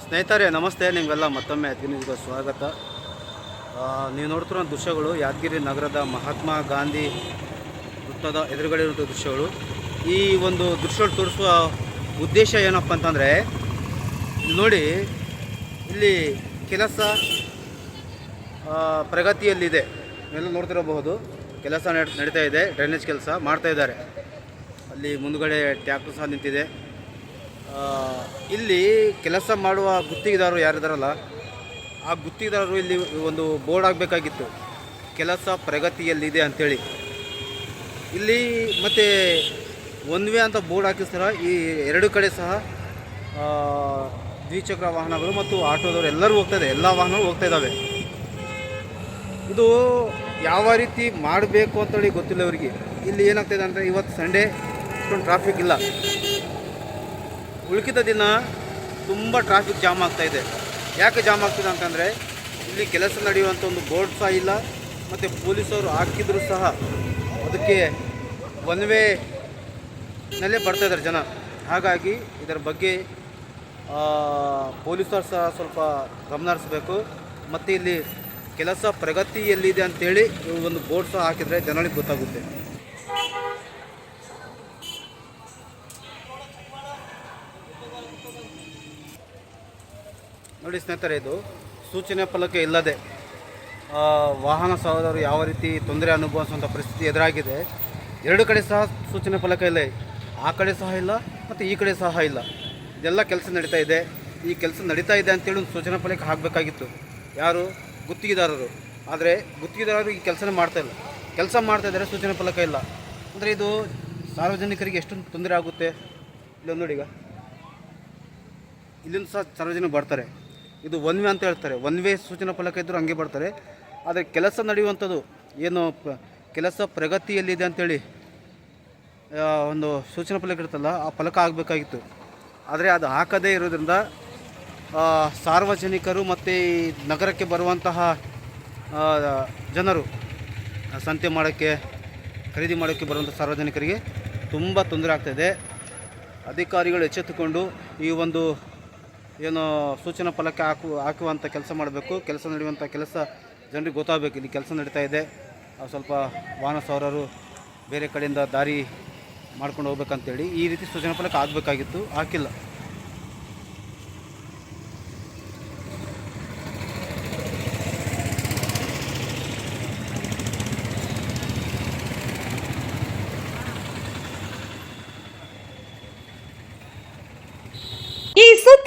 ಸ್ನೇಹಿತರೆ, ನಮಸ್ತೆ. ನಿಮಗೆಲ್ಲ ಮತ್ತೊಮ್ಮೆ ನ್ಯೂಸ್ಗೆ ಸ್ವಾಗತ. ನೀವು ನೋಡ್ತಿರೋ ದೃಶ್ಯಗಳು ಯಾದಗಿರಿ ನಗರದ ಮಹಾತ್ಮ ಗಾಂಧಿ ವೃತ್ತದ ಎದುರುಗಡೆ ಇರುವಂಥ ದೃಶ್ಯಗಳು. ಈ ಒಂದು ದೃಶ್ಯಗಳು ತೋರಿಸುವ ಉದ್ದೇಶ ಏನಪ್ಪ ಅಂತಂದರೆ ನೋಡಿ, ಇಲ್ಲಿ ಕೆಲಸ ಪ್ರಗತಿಯಲ್ಲಿದೆ. ಎಲ್ಲ ನೋಡ್ತಿರಬಹುದು, ಕೆಲಸ ನಡ್- ನಡೀತಾ ಇದೆ, ಡ್ರೈನೇಜ್ ಕೆಲಸ ಮಾಡ್ತಾ ಇದ್ದಾರೆ. ಅಲ್ಲಿ ಮುಂದುಗಡೆ ಟ್ಯಾಕ್ಟರ್ ಸಹ ನಿಂತಿದೆ. ಇಲ್ಲಿ ಕೆಲಸ ಮಾಡುವ ಗುತ್ತಿಗೆದಾರರು ಯಾರಿದಾರಲ್ಲ, ಆ ಗುತ್ತಿಗೆದಾರರು ಇಲ್ಲಿ ಒಂದು ಬೋರ್ಡ್ ಆಗಬೇಕಾಗಿತ್ತು. ಕೆಲಸ ಪ್ರಗತಿಯಲ್ಲಿದೆ ಅಂಥೇಳಿ ಇಲ್ಲಿ ಮತ್ತು ಒನ್ ಅಂತ ಬೋರ್ಡ್ ಹಾಕಿಸ್ತಾರ ಈ ಎರಡು ಕಡೆ ಸಹ ದ್ವಿಚಕ್ರ ವಾಹನಗಳು ಮತ್ತು ಆಟೋದವರು ಎಲ್ಲರೂ ಹೋಗ್ತಾ ಇದೆ. ಎಲ್ಲ ವಾಹನಗಳು ಹೋಗ್ತಾ ಇದ್ದಾವೆ ಇದು ಯಾವ ರೀತಿ ಮಾಡಬೇಕು ಅಂತೇಳಿ ಗೊತ್ತಿಲ್ಲ ಅವರಿಗೆ. ಇಲ್ಲಿ ಏನಾಗ್ತಾಯಿದೆ ಅಂದರೆ ಇವತ್ತು ಸಂಡೇ ಅಷ್ಟೊಂದು ಟ್ರಾಫಿಕ್ ಇಲ್ಲ. ಉಳ್ಕಿದ ದಿನ ತುಂಬ ಟ್ರಾಫಿಕ್ ಜಾಮ್ ಆಗ್ತಾ ಇದೆ. ಯಾಕೆ ಜಾಮ್ ಆಗ್ತಿದೆ ಅಂತಂದರೆ, ಇಲ್ಲಿ ಕೆಲಸ ನಡೆಯುವಂಥ ಒಂದು ಬೋರ್ಡ್ ಸಹ ಇಲ್ಲ, ಮತ್ತು ಪೊಲೀಸವರು ಹಾಕಿದರೂ ಸಹ ಅದಕ್ಕೆ ಒನ್ ವೇನಲ್ಲೇ ಬರ್ತಾ ಇದ್ದಾರೆ ಜನ. ಹಾಗಾಗಿ ಇದರ ಬಗ್ಗೆ ಪೊಲೀಸರು ಸಹ ಸ್ವಲ್ಪ ಗಮನ ಹರಿಸ್ಬೇಕು. ಮತ್ತು ಇಲ್ಲಿ ಕೆಲಸ ಪ್ರಗತಿಯಲ್ಲಿದೆ ಅಂತೇಳಿ ಒಂದು ಬೋರ್ಡ್ ಸಹ ಹಾಕಿದರೆ ಜನಗಳಿಗೆ ಗೊತ್ತಾಗುತ್ತೆ. ನೋಡಿ ಸ್ನೇಹಿತರೆ, ಇದು ಸೂಚನೆ ಫಲಕ ಇಲ್ಲದೆ ವಾಹನ ಸವಾರರು ಯಾವ ರೀತಿ ತೊಂದರೆ ಅನುಭವಿಸುವಂಥ ಪರಿಸ್ಥಿತಿ ಎದುರಾಗಿದೆ. ಎರಡು ಕಡೆ ಸಹ ಸೂಚನೆ ಫಲಕ ಇಲ್ಲ. ಆ ಕಡೆ ಸಹ ಇಲ್ಲ ಮತ್ತು ಈ ಕಡೆ ಸಹ ಇಲ್ಲ. ಇದೆಲ್ಲ ಕೆಲಸ ನಡೀತಾ ಇದೆ. ಈ ಕೆಲಸ ನಡೀತಾ ಇದೆ ಅಂತೇಳಿ ಒಂದು ಸೂಚನಾ ಫಲಕ ಹಾಕಬೇಕಾಗಿತ್ತು. ಯಾರು? ಗುತ್ತಿಗೆದಾರರು. ಆದರೆ ಗುತ್ತಿಗೆದಾರರು ಈ ಕೆಲಸನ ಮಾಡ್ತಾ ಇಲ್ಲ. ಕೆಲಸ ಮಾಡ್ತಾ ಇದ್ದಾರೆ, ಸೂಚನೆ ಫಲಕ ಇಲ್ಲ. ಅಂದರೆ ಇದು ಸಾರ್ವಜನಿಕರಿಗೆ ಎಷ್ಟೊಂದು ತೊಂದರೆ ಆಗುತ್ತೆ? ಇಲ್ಲೊಂದು ನೋಡಿ ಈಗ. ಇಲ್ಲಿಂದ ಸಹ ಸಾರ್ವಜನಿಕರು ಬರ್ತಾರೆ. ಇದು ಒನ್ ವೇ ಅಂತ ಹೇಳ್ತಾರೆ. ಒನ್ ವೇ ಸೂಚನಾ ಫಲಕ ಇದ್ದರೂ ಹಂಗೆ ಬರ್ತಾರೆ. ಆದರೆ ಕೆಲಸ ನಡೆಯುವಂಥದ್ದು ಏನು ಕೆಲಸ ಪ್ರಗತಿಯಲ್ಲಿದೆ ಅಂತೇಳಿ ಒಂದು ಸೂಚನಾ ಫಲಕ ಇರುತ್ತಲ್ಲ, ಆ ಫಲಕ ಆಗಬೇಕಾಗಿತ್ತು. ಆದರೆ ಅದು ಹಾಕದೇ ಇರೋದ್ರಿಂದ ಸಾರ್ವಜನಿಕರು ಮತ್ತು ನಗರಕ್ಕೆ ಬರುವಂತಹ ಜನರು ಸಂತೆ ಮಾಡೋಕ್ಕೆ, ಖರೀದಿ ಮಾಡೋಕ್ಕೆ ಬರುವಂಥ ಸಾರ್ವಜನಿಕರಿಗೆ ತುಂಬ ತೊಂದರೆ ಆಗ್ತಾಯಿದೆ ಅಧಿಕಾರಿಗಳು ಎಚ್ಚೆತ್ತುಕೊಂಡು ಈ ಒಂದು ಏನು ಸೂಚನಾ ಫಲಕ ಹಾಕು ಹಾಕುವಂಥ ಕೆಲಸ ಮಾಡಬೇಕು. ಕೆಲಸ ನಡೆಯುವಂಥ ಕೆಲಸ ಜನರಿಗೆ ಗೊತ್ತಾಗಬೇಕು. ಇಲ್ಲಿ ಕೆಲಸ ನಡೀತಾ ಇದೆ. ಸ್ವಲ್ಪ ವಾಹನ ಸವಾರರು ಬೇರೆ ಕಡೆಯಿಂದ ದಾರಿ ಮಾಡ್ಕೊಂಡು ಹೋಗ್ಬೇಕಂತೇಳಿ ಈ ರೀತಿ ಸೂಚನಾ ಫಲಕ ಆಗಬೇಕಾಗಿತ್ತು. ಹಾಕಿಲ್ಲ.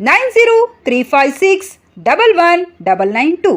nine zero three five six double one double nine two